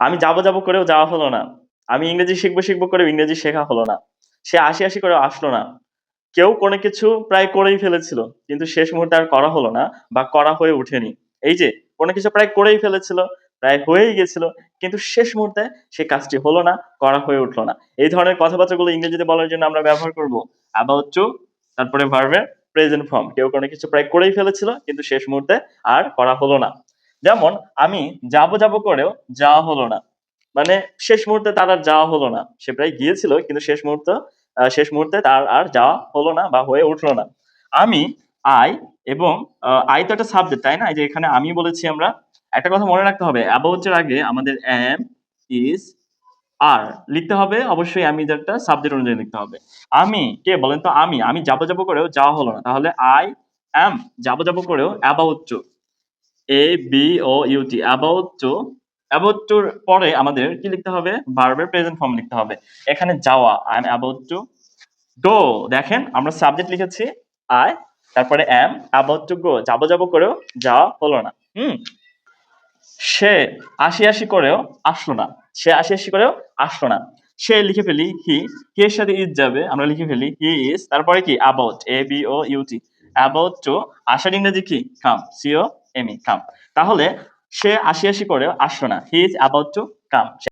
আমি যাব যাব করেও যাওয়া হলো না। আমি ইংরেজি শিখব শিখব করে ইংরেজি শেখা হলো না। সে আসি আসি করে আসলো না। কেউ কোনো কিছু প্রায় করেই ফেলেছিল, কিন্তু শেষ মুহূর্তে আর করা হলো না বা করা হয়ে ওঠেনি। এই যে, কোনো কিছু প্রায় করেই ফেলেছিল, প্রায় হয়েই গেছিল, কিন্তু শেষ মুহূর্তে সে কাজটি হলো না, করা হয়ে উঠল না। এই ধরনের কথাবার্তাগুলো ইংরেজিতে বলার জন্য আমরা ব্যবহার করব অ্যাবাউট টু তারপরে ভার্বের প্রেজেন্ট ফর্ম কেউ কোনো কিছু প্রায় করেই ফেলেছিল, কিন্তু শেষ মুহূর্তে আর করা হলো না। যেমন আমি যাব যাব করেও যাওয়া হলো না। মানে শেষ মুহূর্তে তার আর যাওয়া হলো না। সে প্রায় গিয়েছিল, কিন্তু শেষ মুহূর্ত শেষ মুহূর্তে তার আর যাওয়া হলো না বা হয়ে উঠল না। আমি, আই এবং আই তো একটা সাবজেক্ট তাই না? যে এখানে আমি বলেছি আমরা, একটা কথা মনে রাখতে হবে। অ্যাবাউট এর আগে আমাদের এম ইজ আর লিখতে হবে। অবশ্যই আমি একটা সাবজেক্ট অনুযায়ী লিখতে হবে। আমি, কে বলেন তো আমি? আমি যাব যাব করেও যাওয়া হলো না। তাহলে আই এম যাব যাব করেও about to A B O U T about to about টুর পরে আমাদের কি লিখতে হবে? ভার্বের প্রেজেন্ট ফর্ম লিখতে হবে। এখানে যাওয়া I am about to go দেখেন, আমরা সাবজেক্ট লিখেছি আই তারপরে এম অ্যাবাউট টু গো যাব যাব করেও যাওয়া হলো না। হুম। সে আশি আশি করেও আসলো না। সে আশি আশি করেও আসলো না। সে লিখে ফেলি হি হি এর সাথে ইজ যাবে। আমরা লিখে ফেলি হি ইজ তারপরে কি? About A B O U T about to আসার ইংরেজি কি? Come C O M come. তাহলে সে আশি আশি করে আসলো না। He is about to come